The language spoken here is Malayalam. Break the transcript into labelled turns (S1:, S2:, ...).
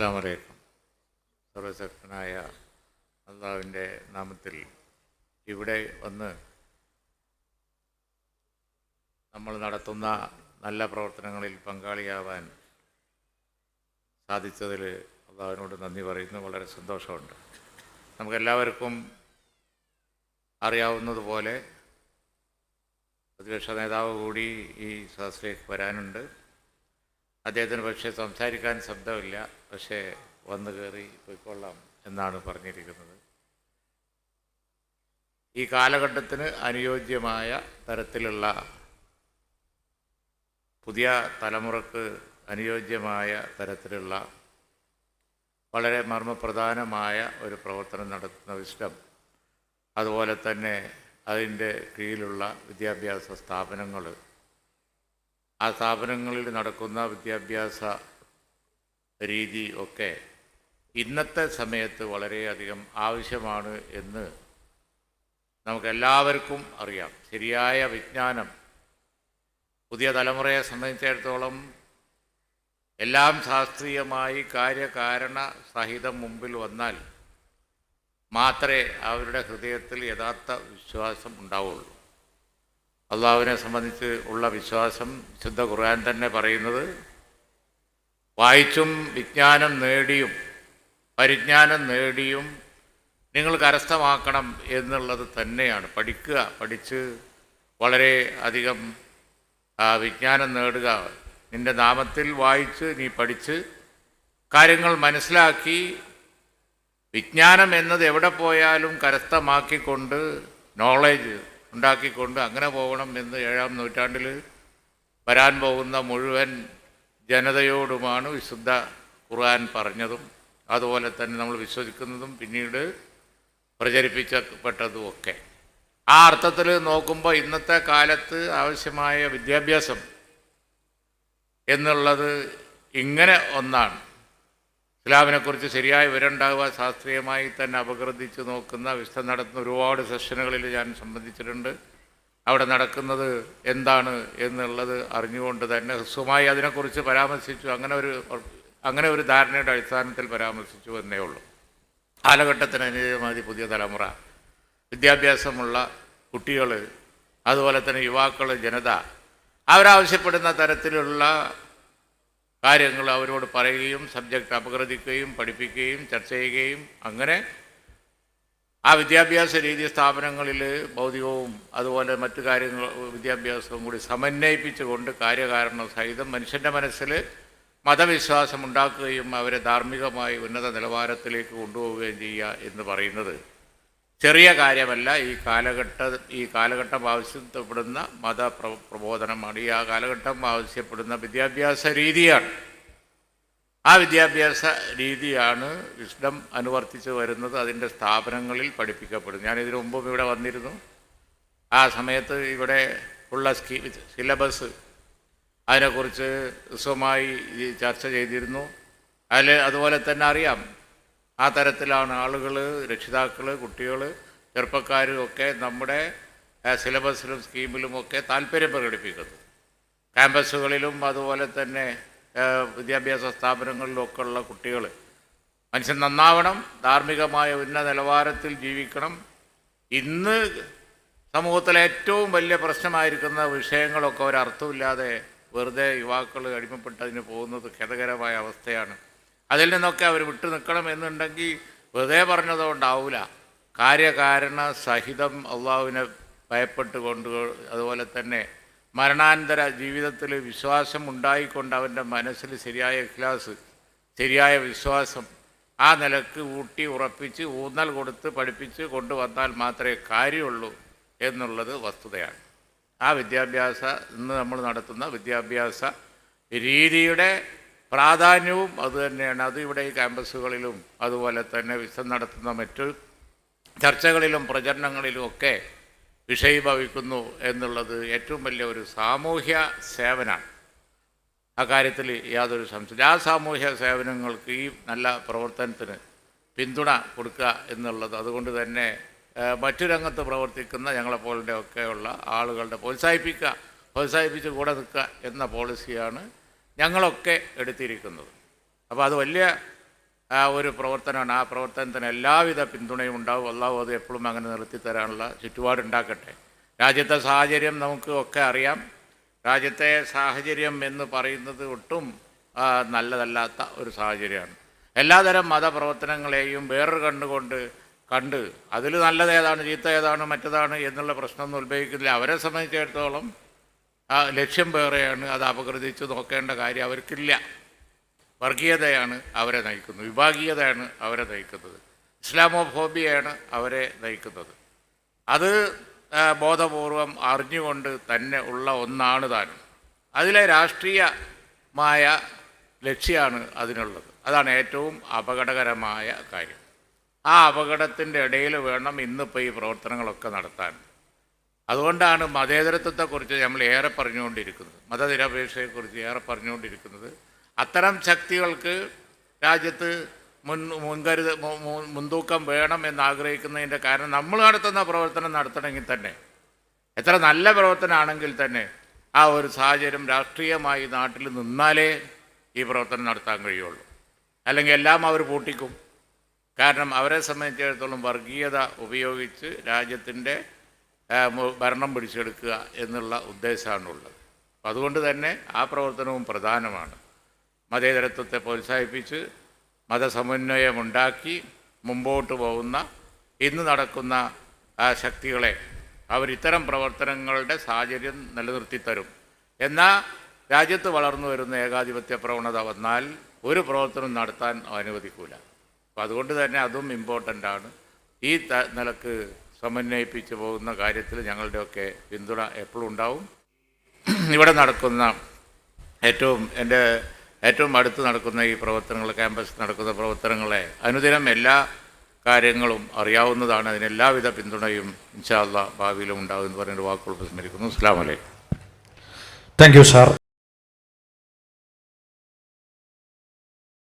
S1: അസ്സാം വലൈക്കും സർവശക്തനായ അള്ളാവിന്റെ നാമത്തിൽ ഇവിടെ വന്ന് നമ്മൾ നടത്തുന്ന നല്ല പ്രവർത്തനങ്ങളിൽ പങ്കാളിയാവാൻ സാധിച്ചതിൽ അള്ളാവിനോട് നന്ദി പറയുന്നു. വളരെ സന്തോഷമുണ്ട്. നമുക്കെല്ലാവർക്കും അറിയാവുന്നതുപോലെ പ്രതിപക്ഷ നേതാവ് കൂടി ഈ സദസ്സിലേക്ക് വരാനുണ്ട്. അദ്ദേഹത്തിന് പക്ഷേ സംസാരിക്കാൻ ശബ്ദമില്ല. പക്ഷേ വന്നു കയറി പോയിക്കൊള്ളാം എന്നാണ് പറഞ്ഞിരിക്കുന്നത്. ഈ കാലഘട്ടത്തിന് അനുയോജ്യമായ തരത്തിലുള്ള പുതിയ തലമുറയ്ക്ക് അനുയോജ്യമായ തരത്തിലുള്ള വളരെ മർമ്മപ്രധാനമായ ഒരു പ്രവർത്തനം നടത്തുന്ന വിശ്വം. അതുപോലെ തന്നെ അതിന്റെ കീഴിലുള്ള വിദ്യാഭ്യാസ സ്ഥാപനങ്ങൾ ആ സ്ഥാപനങ്ങളിൽ നടക്കുന്ന വിദ്യാഭ്യാസ രീതി ഒക്കെ ഇന്നത്തെ സമയത്ത് വളരെയധികം ആവശ്യമാണ് എന്ന് നമുക്കെല്ലാവർക്കും അറിയാം. ശരിയായ വിജ്ഞാനം പുതിയ തലമുറയെ സംബന്ധിച്ചിടത്തോളം എല്ലാം ശാസ്ത്രീയമായി കാര്യകാരണ സഹിതം മുമ്പിൽ വന്നാൽ മാത്രമേ അവരുടെ ഹൃദയത്തിൽ യഥാർത്ഥ വിശ്വാസം ഉണ്ടാവുള്ളൂ. അള്ളാഹുവിനെ സംബന്ധിച്ച് ഉള്ള വിശ്വാസം വിശുദ്ധ ഖുർആൻ തന്നെ പറയുന്നത് വായിച്ചും വിജ്ഞാനം നേടിയും പരിജ്ഞാനം നേടിയും നിങ്ങൾ കരസ്ഥമാക്കണം എന്നുള്ളത് തന്നെയാണ്. പഠിക്കുക പഠിച്ച് വളരെ അധികം വിജ്ഞാനം നേടുക. നിന്റെ നാമത്തിൽ വായിച്ച് നീ പഠിച്ച് കാര്യങ്ങൾ മനസ്സിലാക്കി വിജ്ഞാനം എന്നത് എവിടെ പോയാലും കരസ്ഥമാക്കിക്കൊണ്ട് നോളേജ് ഉണ്ടാക്കിക്കൊണ്ട് അങ്ങനെ പോകണം എന്ന് ഏഴാം നൂറ്റാണ്ടിൽ വരാൻ പോകുന്ന മുഴുവൻ ജനതയോടുമാണ് വിശുദ്ധ ഖുർആൻ പറഞ്ഞതും അതുപോലെ തന്നെ നമ്മൾ വിശ്വസിക്കുന്നതും പിന്നീട് പ്രചരിപ്പിക്കപ്പെട്ടതും ഒക്കെ. ആ അർത്ഥത്തിൽ നോക്കുമ്പോൾ ഇന്നത്തെ കാലത്ത് ആവശ്യമായ വിദ്യാഭ്യാസം എന്നുള്ളത് ഇങ്ങനെ ഒന്നാണ്. ഇസ്ലാമിനെക്കുറിച്ച് ശരിയായ വിവരമുണ്ടാവുക ശാസ്ത്രീയമായി തന്നെ അപകീർത്തിച്ച് നോക്കുന്ന വിശ്വ നടത്തുന്ന ഒരുപാട് സെഷനുകളിൽ ഞാൻ സംബന്ധിച്ചിട്ടുണ്ട്. അവിടെ നടക്കുന്നത് എന്താണ് എന്നുള്ളത് അറിഞ്ഞുകൊണ്ട് തന്നെ ഹ്രസ്വമായി അതിനെക്കുറിച്ച് പരാമർശിച്ചു. അങ്ങനെ ഒരു അങ്ങനെ ഒരു ധാരണയുടെ അടിസ്ഥാനത്തിൽ പരാമർശിച്ചു എന്നേ ഉള്ളൂ. കാലഘട്ടത്തിന് അനുയോജ്യമായി പുതിയ തലമുറ. വിദ്യാഭ്യാസമുള്ള കുട്ടികൾ അതുപോലെ തന്നെ യുവാക്കൾ ജനത അവരാവശ്യപ്പെടുന്ന തരത്തിലുള്ള കാര്യങ്ങൾ അവരോട് പറയുകയും സബ്ജക്റ്റ് അപഗ്രഥിക്കുകയും പഠിപ്പിക്കുകയും ചർച്ച ചെയ്യുകയും അങ്ങനെ ആ വിദ്യാഭ്യാസ രീതി സ്ഥാപനങ്ങളിൽ ഭൗതികവും അതുപോലെ മറ്റു കാര്യങ്ങൾ വിദ്യാഭ്യാസവും കൂടി സമന്വയിപ്പിച്ചുകൊണ്ട് കാര്യകാരണ സഹിതം മനുഷ്യന്റെ മനസ്സിൽ മതവിശ്വാസം ഉണ്ടാക്കുകയും അവരെ ധാർമ്മികമായി ഉന്നത നിലവാരത്തിലേക്ക് കൊണ്ടുപോവുകയും ചെയ്യുക എന്ന് പറയുന്നത് ചെറിയ കാര്യമല്ല ഈ കാലഘട്ട ഈ കാലഘട്ടം ആവശ്യപ്പെടുന്ന മത പ്ര- പ്രബോധനമാണ്. ഈ ആ കാലഘട്ടം ആവശ്യപ്പെടുന്ന വിദ്യാഭ്യാസ രീതിയാണ്. ആ വിദ്യാഭ്യാസ രീതിയാണ് വിഷ്ണം അനുവർത്തിച്ച് വരുന്നത്. അതിന്റെ സ്ഥാപനങ്ങളിൽ പഠിപ്പിക്കപ്പെടുന്നു. ഞാനിതിനു മുമ്പും ഇവിടെ വന്നിരുന്നു. ആ സമയത്ത് ഇവിടെ ഉള്ള സ്കീ സിലബസ് അതിനെക്കുറിച്ച് ഹ്രസ്വമായി ചർച്ച ചെയ്തിരുന്നു. അതിൽ അതുപോലെ തന്നെ അറിയാം. ആ തരത്തിലാണ് ആളുകൾ രക്ഷിതാക്കൾ കുട്ടികൾ ചെറുപ്പക്കാരും ഒക്കെ നമ്മുടെ സിലബസിലും സ്കീമിലും ഒക്കെ താല്പര്യം പ്രകടിപ്പിക്കുന്നത്. ക്യാമ്പസുകളിലും അതുപോലെ തന്നെ വിദ്യാഭ്യാസ സ്ഥാപനങ്ങളിലും ഒക്കെ ഉള്ള കുട്ടികൾ മനുഷ്യൻ നന്നാവണം ധാർമ്മികമായ ഉന്നത നിലവാരത്തിൽ ജീവിക്കണം. ഇന്ന് സമൂഹത്തിലെ ഏറ്റവും വലിയ പ്രശ്നമായിരിക്കുന്ന വിഷയങ്ങളൊക്കെ ഒരർത്ഥമില്ലാതെ വെറുതെ യുവാക്കൾ അടിമപ്പെട്ടതിന് പോകുന്നത് ഖേദകരമായ അവസ്ഥയാണ്. അതിൽ നിന്നൊക്കെ അവർ വിട്ടു നിൽക്കണം എന്നുണ്ടെങ്കിൽ വെറുതെ പറഞ്ഞതുകൊണ്ടാവില്ല കാര്യകാരണ സഹിതം അള്ളാഹുവിനെ ഭയപ്പെട്ടുകൊണ്ട് അതുപോലെ തന്നെ മരണാനന്തര ജീവിതത്തിൽ വിശ്വാസം ഉണ്ടായിക്കൊണ്ട് അവന്റെ മനസ്സിൽ ശരിയായ ഇഖ്ലാസ് ശരിയായ വിശ്വാസം ആ നിലയ്ക്ക് ഊട്ടി ഉറപ്പിച്ച് ഊന്നൽ കൊടുത്ത് പഠിപ്പിച്ച് കൊണ്ടുവന്നാൽ മാത്രമേ കാര്യമുള്ളൂ എന്നുള്ളത് വസ്തുതയാണ്. ആ വിദ്യാഭ്യാസ ഇന്ന് നമ്മൾ നടത്തുന്ന വിദ്യാഭ്യാസ രീതിയുടെ പ്രാധാന്യവും അതുതന്നെയാണ് അത് ഇവിടെ ഈ ക്യാമ്പസുകളിലും അതുപോലെ തന്നെ വിസം നടത്തുന്ന മറ്റു ചർച്ചകളിലും പ്രചരണങ്ങളിലും ഒക്കെ വിഷയീഭവിക്കുന്നു എന്നുള്ളത് ഏറ്റവും വലിയ ഒരു സാമൂഹ്യ സേവനമാണ് അക്കാര്യത്തിൽ യാതൊരു സംശയം ആ സാമൂഹ്യ സേവനങ്ങൾക്ക് ഈ നല്ല പ്രവർത്തനത്തിന് പിന്തുണ കൊടുക്കുക എന്നുള്ളത് അതുകൊണ്ട് തന്നെ മറ്റു രംഗത്ത് പ്രവർത്തിക്കുന്ന ഞങ്ങളെപ്പോലെ ഒക്കെയുള്ള ആളുകളുടെ പ്രോത്സാഹിപ്പിക്കുക പ്രോത്സാഹിപ്പിച്ച് കൂടെ നിൽക്കുക എന്ന പോളിസിയാണ് ഞങ്ങളൊക്കെ എടുത്തിരിക്കുന്നത്. അപ്പോൾ അത് വലിയ ഒരു പ്രവർത്തനമാണ്. ആ പ്രവർത്തനത്തിന് എല്ലാവിധ പിന്തുണയും ഉണ്ടാവും. അള്ളാഹു അത് എപ്പോഴും അങ്ങനെ നിർത്തി തരാനുള്ള ചുറ്റുപാടുണ്ടാക്കട്ടെ. രാജ്യത്തെ സാഹചര്യം നമുക്ക് ഒക്കെ അറിയാം. രാജ്യത്തെ സാഹചര്യം എന്ന് പറയുന്നത് ഒട്ടും നല്ലതല്ലാത്ത ഒരു സാഹചര്യമാണ്. എല്ലാതരം മതപ്രവർത്തനങ്ങളെയും വേറൊരു കണ്ടുകൊണ്ട് കണ്ട് അതിൽ നല്ലത് ഏതാണ് ചീത്ത ഏതാണ് മറ്റേതാണ് എന്നുള്ള പ്രശ്നമൊന്നും ഉത്ഭവിക്കുന്നില്ല. അവരെ സംബന്ധിച്ചിടത്തോളം ആ ലക്ഷ്യം വേറെയാണ് അത് അപകൃതിച്ച് നോക്കേണ്ട കാര്യം അവർക്കില്ല. വർഗീയതയാണ് അവരെ നയിക്കുന്നത് വിഭാഗീയതയാണ് അവരെ നയിക്കുന്നത് ഇസ്ലാമോഫോബിയയാണ് അവരെ നയിക്കുന്നത്. അത് ബോധപൂർവം അറിഞ്ഞുകൊണ്ട് തന്നെ ഉള്ള ഒന്നാണ് താനും. അതിലെ രാഷ്ട്രീയമായ ലക്ഷ്യമാണ് അതിനുള്ളത്. അതാണ് ഏറ്റവും അപകടകരമായ കാര്യം. ആ അപകടത്തിന്റെ ഇടയിൽ വേണം ഇന്നിപ്പോൾ ഈ പ്രവർത്തനങ്ങളൊക്കെ നടത്താൻ. അതുകൊണ്ടാണ് മതേതരത്വത്തെക്കുറിച്ച് നമ്മൾ ഏറെ പറഞ്ഞുകൊണ്ടിരിക്കുന്നത്. മതനിരപേക്ഷയെക്കുറിച്ച് ഏറെ പറഞ്ഞുകൊണ്ടിരിക്കുന്നത്. അത്തരം ശക്തികൾക്ക് രാജ്യത്ത് മുൻ മുൻകരുത മുൻതൂക്കം വേണം എന്നാഗ്രഹിക്കുന്നതിന്റെ കാരണം നമ്മൾ നടത്തുന്ന പ്രവർത്തനം നടത്തണമെങ്കിൽ തന്നെ എത്ര നല്ല പ്രവർത്തനമാണെങ്കിൽ തന്നെ ആ ഒരു സാഹചര്യം രാഷ്ട്രീയമായി നാട്ടിൽ നിന്നാലേ ഈ പ്രവർത്തനം നടത്താൻ കഴിയുള്ളൂ. അല്ലെങ്കിൽ എല്ലാം അവർ പൂട്ടിക്കും. കാരണം അവരെ സംബന്ധിച്ചിടത്തോളം വർഗീയത ഉപയോഗിച്ച് രാജ്യത്തിന്റെ ഭരണം പിടിച്ചെടുക്കുക എന്നുള്ള ഉദ്ദേശമാണുള്ളത്. അതുകൊണ്ട് തന്നെ ആ പ്രവർത്തനവും പ്രധാനമാണ്. മതേതരത്വത്തെ പ്രോത്സാഹിപ്പിച്ച് മതസമന്വയമുണ്ടാക്കി മുമ്പോട്ട് പോകുന്ന ഇന്ന് നടക്കുന്ന ശക്തികളെ അവരിത്തരം പ്രവർത്തനങ്ങളുടെ സാഹചര്യം നിലനിർത്തിത്തരും. എന്നാൽ രാജ്യത്ത് വളർന്നു വരുന്ന ഏകാധിപത്യ പ്രവണത വന്നാൽ ഒരു പ്രവർത്തനം നടത്താൻ അനുവദിക്കൂല. അപ്പോൾ അതുകൊണ്ട് തന്നെ അതും ഇമ്പോർട്ടന്റ് ആണ്. ഈ നിലയ്ക്ക് സമന്വയിപ്പിച്ച് പോകുന്ന കാര്യത്തിൽ ഞങ്ങളുടെയൊക്കെ പിന്തുണ എപ്പോഴും ഉണ്ടാവും. ഇവിടെ നടക്കുന്ന ഏറ്റവും എന്റെ ഏറ്റവും അടുത്ത് നടക്കുന്ന ഈ പ്രവർത്തനങ്ങൾ ക്യാമ്പസ് നടക്കുന്ന പ്രവർത്തനങ്ങളെ അനുദിനം എല്ലാ കാര്യങ്ങളും അറിയാവുന്നതാണ്. അതിനെല്ലാവിധ പിന്തുണയും ഇൻഷാല്ല ഭാവിയിലും ഉണ്ടാകും എന്ന് പറഞ്ഞൊരു വാക്കുകൾ വിസ്മരിക്കുന്നു അസ്സാം വലൈക്കും
S2: താങ്ക് യു സാർ